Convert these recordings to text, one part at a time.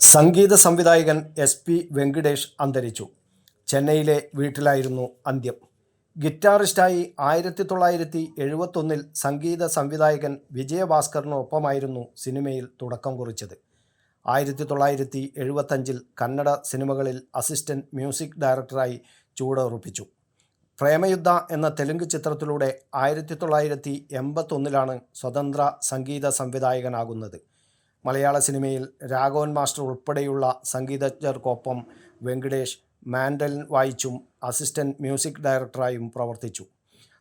സംഗീത സംവിധായകൻ S P Venkatesh അന്തരിച്ചു. ചെന്നൈയിലെ വീട്ടിലായിരുന്നു അന്ത്യം. ഗിറ്റാറിസ്റ്റായി ആയിരത്തി തൊള്ളായിരത്തി എഴുപത്തൊന്നിൽ സംഗീത സംവിധായകൻ വിജയഭാസ്കറിനൊപ്പമായിരുന്നു സിനിമയിൽ തുടക്കം കുറിച്ചത്. ആയിരത്തി തൊള്ളായിരത്തി എഴുപത്തഞ്ചിൽ കന്നഡ സിനിമകളിൽ അസിസ്റ്റന്റ് മ്യൂസിക് ഡയറക്ടറായി ചുവടുറപ്പിച്ചു. പ്രേമയുദ്ധ എന്ന തെലുങ്ക് ചിത്രത്തിലൂടെ ആയിരത്തി തൊള്ളായിരത്തി എൺപത്തൊന്നിലാണ് സ്വതന്ത്ര സംഗീത സംവിധായകനാകുന്നത്. മലയാള സിനിമയിൽ രാഘവൻ മാസ്റ്റർ ഉൾപ്പെടെയുള്ള സംഗീതജ്ഞർക്കൊപ്പം വെങ്കടേഷ് മാൻഡൽ വായിച്ചും അസിസ്റ്റന്റ് മ്യൂസിക് ഡയറക്ടറായും പ്രവർത്തിച്ചു.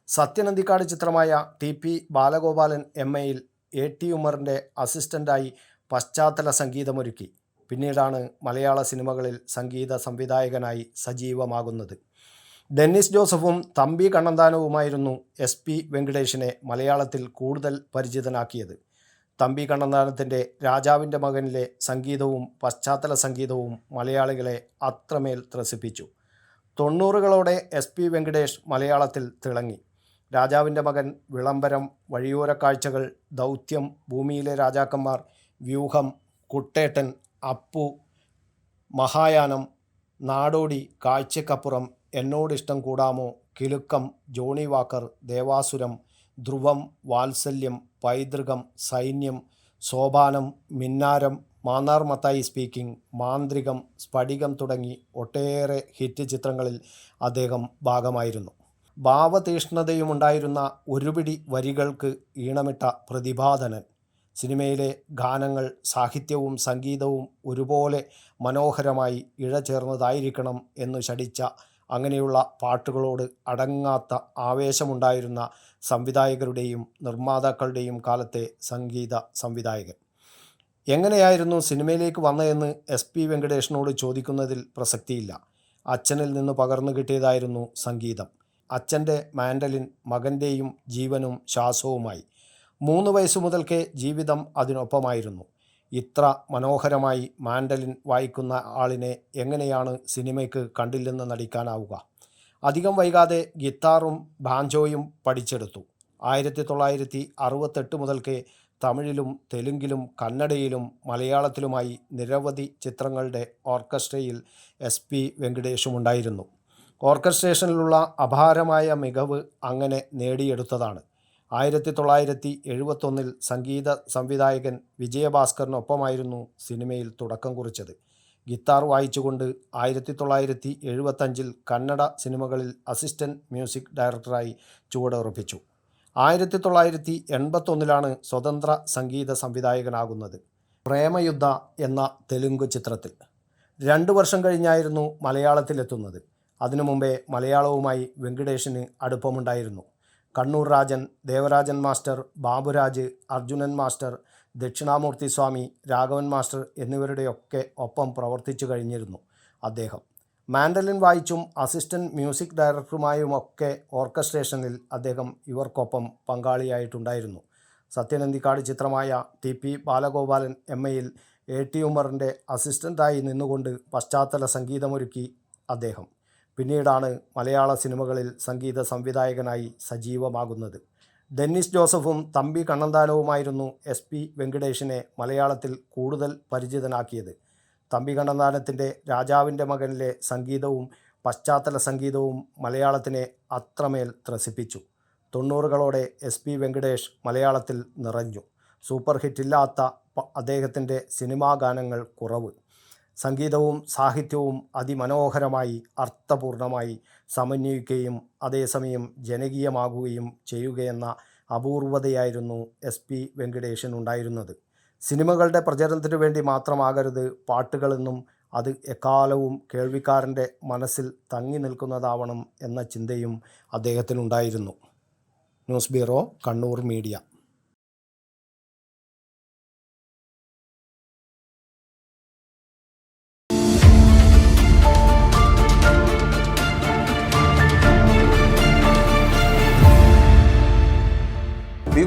സത്യനന്ദിക്കാട് ചിത്രമായ ടി പി ബാലഗോപാലൻ എം എയിൽ എ ടി ഉമറിന്റെ അസിസ്റ്റന്റായി പശ്ചാത്തല സംഗീതമൊരുക്കി. പിന്നീടാണ് മലയാള സിനിമകളിൽ സംഗീത സംവിധായകനായി സജീവമാകുന്നത്. ഡെന്നിസ് ജോസഫും തമ്പി കണ്ണന്താനവുമായിരുന്നു എസ് പി വെങ്കടേഷിനെ മലയാളത്തിൽ കൂടുതൽ പരിചിതനാക്കിയത്. തമ്പി കണ്ണന്താനത്തിന്റെ രാജാവിന്റെ മകനിലെ സംഗീതവും പശ്ചാത്തല സംഗീതവും മലയാളികളെ അത്രമേൽ ത്രസിപ്പിച്ചു. തൊണ്ണൂറുകളോടെ എസ് പി വെങ്കടേഷ് മലയാളത്തിൽ തിളങ്ങി. രാജാവിന്റെ മകൻ വിളംബരം വഴിയോര കാഴ്ചകൾ ദൗത്യം ഭൂമിയിലെ രാജാക്കന്മാർ വ്യൂഹം Kuttettan Appu Mahayanam Nadodi Kazhchakkappuram Ennodishtam Koodamo Kilukkam Johnnie Walker Devasuram Dhruvam Vatsalyam Paithrukam Sainyam Sopanam Minnaram Mannar Mathai speaking Manthrikam Spadikam തുടങ്ങി ഒട്ടേറെ ഹിറ്റ് ചിത്രങ്ങളിൽ അദ്ദേഹം ഭാഗമായിരുന്നു. ഭാവതീഷ്ണതയുമുണ്ടായിരുന്ന ഒരുപിടി വരികൾക്ക് ഈണമിട്ട പ്രതിഭാധനൻ. സിനിമയിലെ ഗാനങ്ങൾ സാഹിത്യവും സംഗീതവും ഒരുപോലെ മനോഹരമായി ഇഴചേർന്നതായിരിക്കണം എന്നു ശടിച്ച അങ്ങനെയുള്ള പാട്ടുകളോട് അടങ്ങാത്ത ആവേശമുണ്ടായിരുന്ന സംവിധായകരുടെയും നിർമ്മാതാക്കളുടെയും കാലത്തെ സംഗീത സംവിധായകൻ. എങ്ങനെയായിരുന്നു സിനിമയിലേക്ക് വന്നതെന്ന് എസ് പി വെങ്കടേഷിനോട് ചോദിക്കുന്നതിൽ പ്രസക്തിയില്ല. അച്ഛനിൽ നിന്ന് പകർന്നു കിട്ടിയതായിരുന്നു സംഗീതം. അച്ഛന്റെ മാൻഡലിൻ മകന്റെയും ജീവനും ശ്വാസവുമായി. മൂന്ന് വയസ്സു മുതൽക്കേ ജീവിതം അതിനൊപ്പമായിരുന്നു. ഇത്ര മനോഹരമായി മാൻഡലിൻ വായിക്കുന്ന ആളിനെ എങ്ങനെയാണ് സിനിമയ്ക്ക് കണ്ടില്ലെന്ന് നടിക്കാനാവുക? അധികം വൈകാതെ ഗിത്താറും ബാഞ്ചോയും പഠിച്ചെടുത്തു. ആയിരത്തി തൊള്ളായിരത്തി അറുപത്തെട്ട് മുതൽക്കേ തമിഴിലും തെലുങ്കിലും കന്നഡയിലും മലയാളത്തിലുമായി നിരവധി ചിത്രങ്ങളുടെ ഓർക്കസ്ട്രയിൽ എസ് പി വെങ്കടേഷുമുണ്ടായിരുന്നു ഓർക്കസ്ട്രേഷനിലുള്ള അപാരമായ മികവ് അങ്ങനെ നേടിയെടുത്തതാണ്. ആയിരത്തി തൊള്ളായിരത്തി എഴുപത്തൊന്നിൽ സംഗീത സംവിധായകൻ വിജയഭാസ്കറിനൊപ്പമായിരുന്നു സിനിമയിൽ തുടക്കം കുറിച്ചത്. ഗിത്താർ വായിച്ചുകൊണ്ട് ആയിരത്തി തൊള്ളായിരത്തി എഴുപത്തഞ്ചിൽ കന്നഡ സിനിമകളിൽ അസിസ്റ്റന്റ് മ്യൂസിക് ഡയറക്ടറായി ചുവടുറപ്പിച്ചു. ആയിരത്തി തൊള്ളായിരത്തി എൺപത്തൊന്നിലാണ് സ്വതന്ത്ര സംഗീത സംവിധായകനാകുന്നത്. പ്രേമയുദ്ധ എന്ന തെലുങ്ക് ചിത്രത്തിൽ. രണ്ടു വർഷം കഴിഞ്ഞായിരുന്നു മലയാളത്തിലെത്തുന്നത്. അതിനു മുമ്പേ മലയാളവുമായി വെങ്കടേഷിന് അടുപ്പമുണ്ടായിരുന്നു. Kannur Rajan Devarajan master Baburaj Arjunan master Dakshinamoorthy Swami Raghavan master എന്നിവരുടെയൊക്കെ ഒപ്പം പ്രവർത്തിച്ചു കഴിഞ്ഞിരുന്നു അദ്ദേഹം. മാൻഡലിൻ വായിച്ചും അസിസ്റ്റന്റ് മ്യൂസിക് ഡയറക്ടറുമായുമൊക്കെ ഓർക്കസ്ട്രേഷനിൽ അദ്ദേഹം ഇവർക്കൊപ്പം പങ്കാളിയായിട്ടുണ്ടായിരുന്നു. സത്യനന്ദിക്കാട് ചിത്രമായ ടി പി ബാലഗോപാലൻ എം എയിൽ എ ടി ഉമറിന്റെ അസിസ്റ്റന്റായി നിന്നുകൊണ്ട് പശ്ചാത്തല സംഗീതമൊരുക്കി അദ്ദേഹം. പിന്നീടാണ് മലയാള സിനിമകളിൽ സംഗീത സംവിധായകനായി സജീവമാകുന്നത്. ഡെന്നിസ് ജോസഫും തമ്പി കണ്ണന്താനവുമായിരുന്നു എസ് പി വെങ്കടേഷിനെ മലയാളത്തിൽ കൂടുതൽ പരിചിതനാക്കിയത്. തമ്പി കണ്ണന്താനത്തിന്റെ രാജാവിന്റെ മകനിലെ സംഗീതവും പശ്ചാത്തല സംഗീതവും മലയാളത്തിനെ അത്രമേൽ ത്രസിപ്പിച്ചു. തൊണ്ണൂറുകളോടെ എസ് പി വെങ്കടേഷ് മലയാളത്തിൽ നിറഞ്ഞു. സൂപ്പർ ഹിറ്റില്ലാത്ത അദ്ദേഹത്തിന്റെ സിനിമാ ഗാനങ്ങൾ കുറവ്. സംഗീതവും സാഹിത്യവും അതിമനോഹരമായി അർത്ഥപൂർണമായി സമന്വയിക്കുകയും അതേസമയം ജനകീയമാകുകയും ചെയ്യുകയെന്ന അപൂർവതയായിരുന്നു എസ് പി വെങ്കടേഷനുണ്ടായിരുന്നത് സിനിമകളുടെ പ്രചരണത്തിനു വേണ്ടി മാത്രമാകരുത് പാട്ടുകളെന്നും അത് എക്കാലവും കേൾവിക്കാരന്റെ മനസ്സിൽ തങ്ങി നിൽക്കുന്നതാവണം എന്ന ചിന്തയും അദ്ദേഹത്തിനുണ്ടായിരുന്നു. News bureau Kannur media.